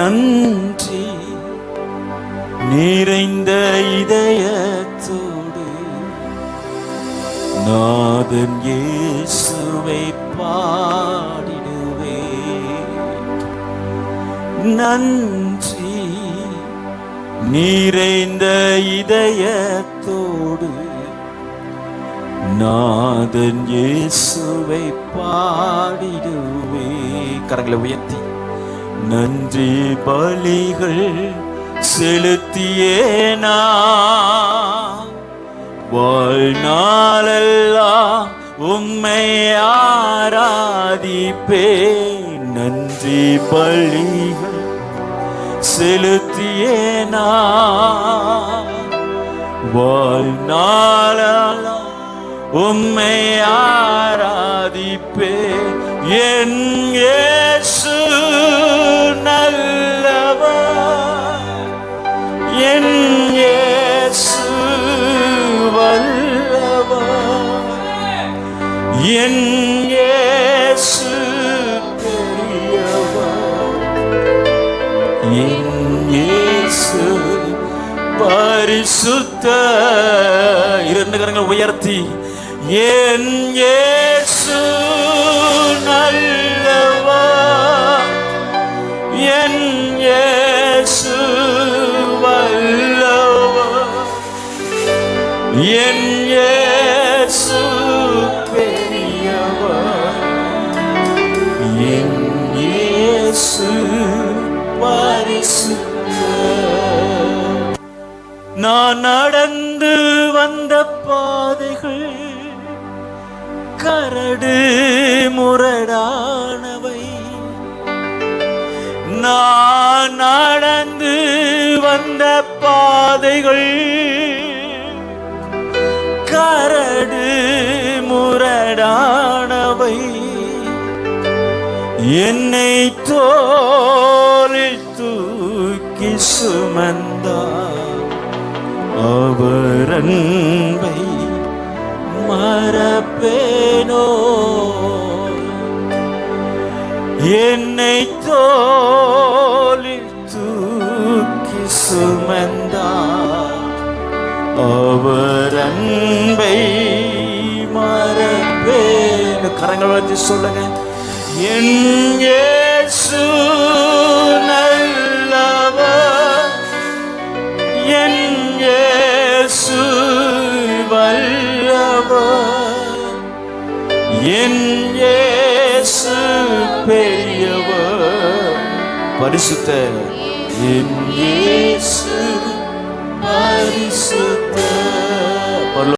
நன்றி. நிறைந்த இதயத்தோடு நாதன் இயேசுவை பாடிடுவே. நன்றி. நிறைந்த இதயத்தோடு நாதன் இயேசுவை பாடிடுவே. கரங்களை உயர்த்தி. நன்றி பலிகள் செலுத்தியேனா? வாழ்நாளெல்லாம் உம்மை ஆராதிப்பே நன்றி பலிகள் செலுத்தியேனா? வாழ்நாளெல்லாம் உம்மை ஆராதிப்பே. என் இயேசு நல்லவர். என் இயேசு வல்லவர். என் இயேசு பெரியவர். என் இயேசு பரிசுத்த. இரண்டு கரங்கள் உயர்த்தி. என் இயேசு நல்லவர் என் இயேசு வல்லவர் என் இயேசு பெரியவர் என் இயேசு நான் நடந்து வந்த பாதைகள் கரடு முரடானவை. நான் நடந்து வந்த பாதைகள் கரடு முரடானவை. என்னை தோளில் தூக்கி சுமந்தார் அவர் அன்பை என்னை தோளில் தூக்கி சுமந்தார். அவர் அன்பை மறப்பேன். கரங்கள் வச்சு சொல்லுங்க. என் இயேசு நல்லவர். என் இயேசு வல்லவர். என் இயேசு பெரியவர். பரிசுத்த என் இயேசு பரிசுத்த